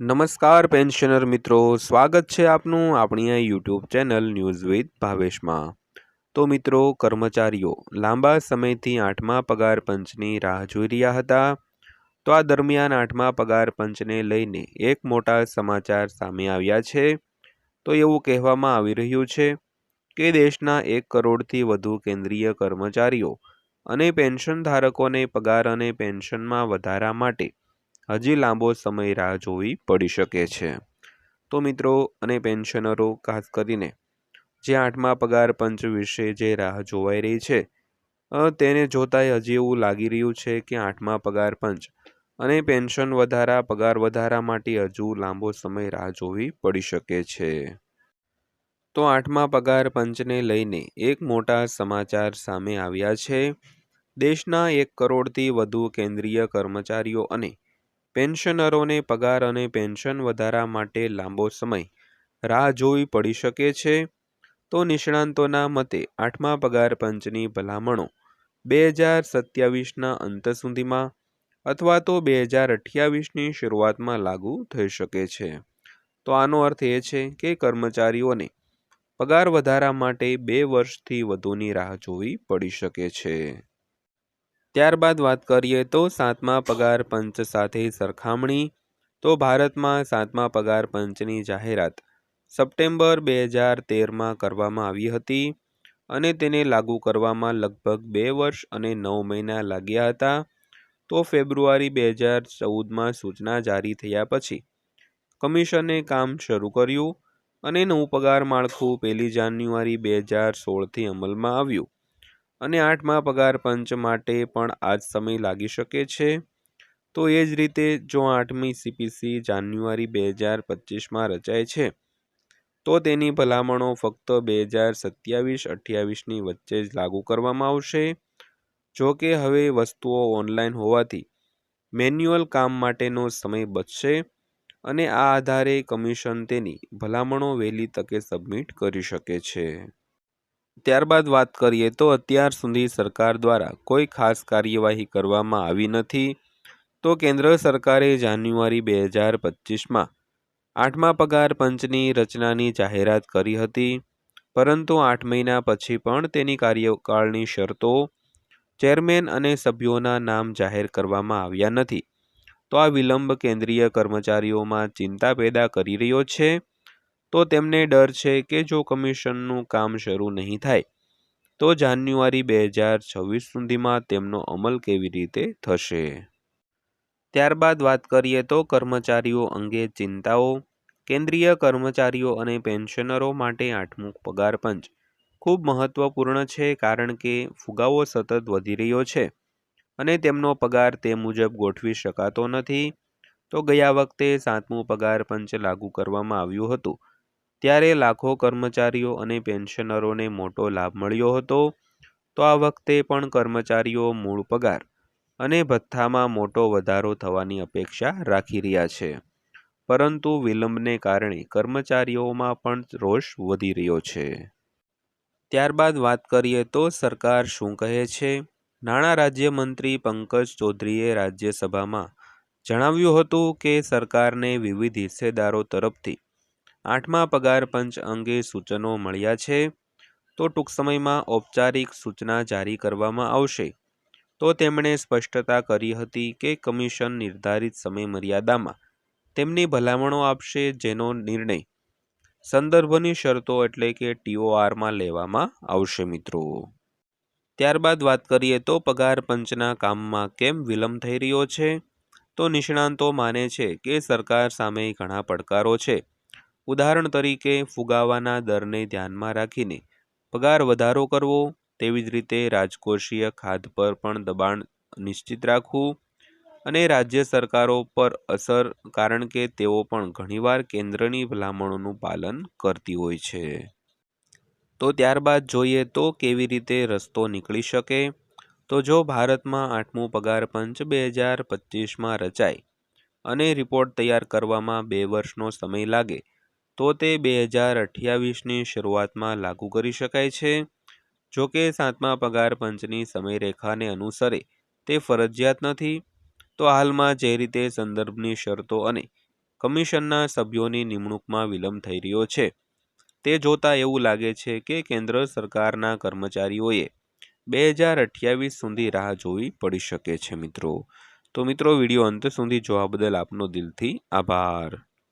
નમસ્કાર પેન્શનર મિત્રો. સ્વાગત છે આપનું આપણી આ યુટ્યુબ ચેનલ ન્યૂઝ વિથ ભાવેશમાં. તો મિત્રો, કર્મચારીઓ, લાંબા સમયથી આઠમા પગાર પંચની રાહ જોઈ રહ્યા હતા. તો આ દરમિયાન આઠમા પગાર પંચને લઈને એક મોટા સમાચાર સામે આવ્યા છે. તો એવું કહેવામાં આવી રહ્યું છે કે દેશના એક કરોડથી વધુ કેન્દ્રીય કર્મચારીઓ અને પેન્શન ધારકોને પગાર અને પેન્શનમાં વધારા માટે હજી લાંબો સમય રાહ જોવી પડી શકે છે. તો મિત્રો અને પેન્શનરો, ખાસ કરીને જે આઠમા પગાર પંચ વિશે જે રાહ જોવાઈ રહી છે તેને જોતાંય હજી એવું લાગી રહ્યું છે કે આઠમા પગાર પંચ અને પેન્શન વધારા, પગાર વધારા માટે હજુ લાંબો સમય રાહ જોવી પડી શકે છે. તો આઠમા પગાર પંચને લઈને એક મોટા સમાચાર સામે આવ્યા છે. દેશના એક કરોડથી વધુ કેન્દ્રીય કર્મચારીઓ અને પેન્શનરોને પગાર અને પેન્શન વધારા માટે લાંબો સમય રાહ જોવી પડી શકે છે, તો નિષ્ણાંતોના મતે આઠમા પગાર પંચની ભલામણો બે હજાર સત્યાવીસના અંત સુધીમાં અથવા તો બે હજાર અઠ્યાવીસની શરૂઆતમાં લાગુ થઈ શકે છે. તો આનો અર્થ એ છે કે કર્મચારીઓને પગાર વધારા માટે બે વર્ષથી વધુની રાહ જોવી પડી શકે છે. ત્યારબાદ વાત કરીએ તો સાતમા પગાર પંચ સાથે સરખામણી, તો ભારતમાં સાતમા પગાર પંચની જાહેરાત સપ્ટેમ્બર બે હજાર તેરમાં કરવામાં આવી હતી અને તેને લાગુ કરવામાં લગભગ બે વર્ષ અને નવ મહિના લાગ્યા હતા, તો ફેબ્રુઆરી બે હજાર ચૌદમાં સૂચના જારી થયા પછી કમિશને કામ શરૂ કર્યું અને નવું પગાર માળખું પહેલી જાન્યુઆરી બે હજાર સોળથી અમલમાં આવ્યું. અને આઠમા પગાર પંચ માટે પણ આ જ સમય લાગી શકે છે. તો એ જ રીતે જો આઠમી સીપીસી જાન્યુઆરી બે હજાર પચીસમાં રચાય છે, તો તેની ભલામણો ફક્ત બે હજાર સત્યાવીસ અઠ્યાવીસની વચ્ચે જ લાગુ કરવામાં આવશે. જો કે હવે વસ્તુઓ ઓનલાઈન હોવાથી મેન્યુઅલ કામ માટેનો સમય બચશે અને આ આધારે કમિશન તેની ભલામણો વહેલી તકે સબમિટ કરી શકે છે. ત્યારબાદ વાત કરીએ તો અત્યાર સુધી સરકાર દ્વારા કોઈ ખાસ કાર્યવાહી કરવામાં આવી નથી. તો કેન્દ્ર સરકારે જાન્યુઆરી બે હજાર પચીસમાં આઠમા પગાર પંચની રચનાની જાહેરાત કરી હતી. પરંતુ આઠ મહિના પછી પણ તેની કાર્યકાળની શરતો ચેરમેન અને સભ્યોના નામ જાહેર કરવામાં આવ્યા નથી. તો આ વિલંબ કેન્દ્રીય કર્મચારીઓમાં ચિંતા પેદા કરી રહ્યો છે. તો તેમને ડર છે કે જો કમિશનનું કામ શરૂ નહીં થાય, તો જાન્યુઆરી બે હજાર છવ્વીસ સુધીમાં તેમનો અમલ કેવી રીતે થશે? ત્યારબાદ વાત કરીએ તો કર્મચારીઓ અંગે ચિંતાઓ. કેન્દ્રીય કર્મચારીઓ અને પેન્શનરો માટે આઠમું પગાર પંચ. ખૂબ મહત્વપૂર્ણ છે કારણ કે ફુગાવો સતત વધી રહ્યો છે અને તેમનો પગાર તે મુજબ ગોઠવી શકાતો નથી. તો ગયા વખતે સાતમું પગાર પંચ લાગુ કરવામાં આવ્યું હતું. ત્યારે લાખો કર્મચારીઓ અને પેન્શનરોને મોટો લાભ મળ્યો હતો. તો આ વખતે પણ કર્મચારીઓ મૂળ પગાર અને ભથ્થામાં મોટો વધારો થવાની અપેક્ષા રાખી રહ્યા છે. પરંતુ વિલંબને કારણે કર્મચારીઓમાં પણ રોષ વધી રહ્યો છે. ત્યારબાદ વાત કરીએ તો સરકાર શું કહે છે? નાણાં રાજ્યમંત્રી પંકજ ચૌધરીએ રાજ્યસભામાં જણાવ્યું હતું કે સરકારને વિવિધ હિસ્સેદારો તરફથી આઠમા પગાર પંચ અંગે સૂચનો મળ્યા છે. તો ટૂંક સમયમાં ઔપચારિક સૂચના જારી કરવામાં આવશે. તો તેમણે સ્પષ્ટતા કરી હતી કે કમિશન નિર્ધારિત સમય મર્યાદામાં તેમની ભલામણો આપશે જેનો નિર્ણય સંદર્ભની શરતો એટલે કે ટીઓઆરમાં લેવામાં આવશે મિત્રો. ત્યારબાદ વાત કરીએ તો પગાર પંચના કામમાં કેમ વિલંબ થઈ રહ્યો છે? તો નિષ્ણાંતો માને છે કે સરકાર સામે ઘણા પડકારો છે. ઉદાહરણ તરીકે, ફુગાવાના દરને ધ્યાનમાં રાખીને પગાર વધારો કરવો, તેવી જ રીતે રાજકોષીય ખાધ પર પણ દબાણ નિશ્ચિત રાખવું અને રાજ્ય સરકારો પર અસર, કારણ કે તેઓ પણ ઘણીવાર કેન્દ્રની ભલામણોનું પાલન કરતી હોય છે. તો ત્યારબાદ જોઈએ તો કેવી રીતે રસ્તો નીકળી શકે? તો જો ભારતમાં આઠમું પગાર પંચ બે હજાર પચીસમાં રચાય અને રિપોર્ટ તૈયાર કરવામાં બે વર્ષનો સમય લાગે તો તે બે હજાર અઠ્યાવીસની શરૂઆતમાં લાગુ કરી શકાય છે. જો કે સાતમા પગાર પંચની સમયરેખાને અનુસરે તે ફરજિયાત નથી, તો હાલમાં જે રીતે સંદર્ભની શરતો અને કમિશનના સભ્યોની નિમણૂકમાં વિલંબ થઈ રહ્યો છે, તે જોતાં એવું લાગે છે કે કેન્દ્ર સરકારના કર્મચારીઓએ બે હજાર અઠ્યાવીસ સુધી રાહ જોવી પડી શકે છે મિત્રો. તો મિત્રો, વીડિયો અંત સુધી જોવા બદલ આપનો દિલથી આભાર.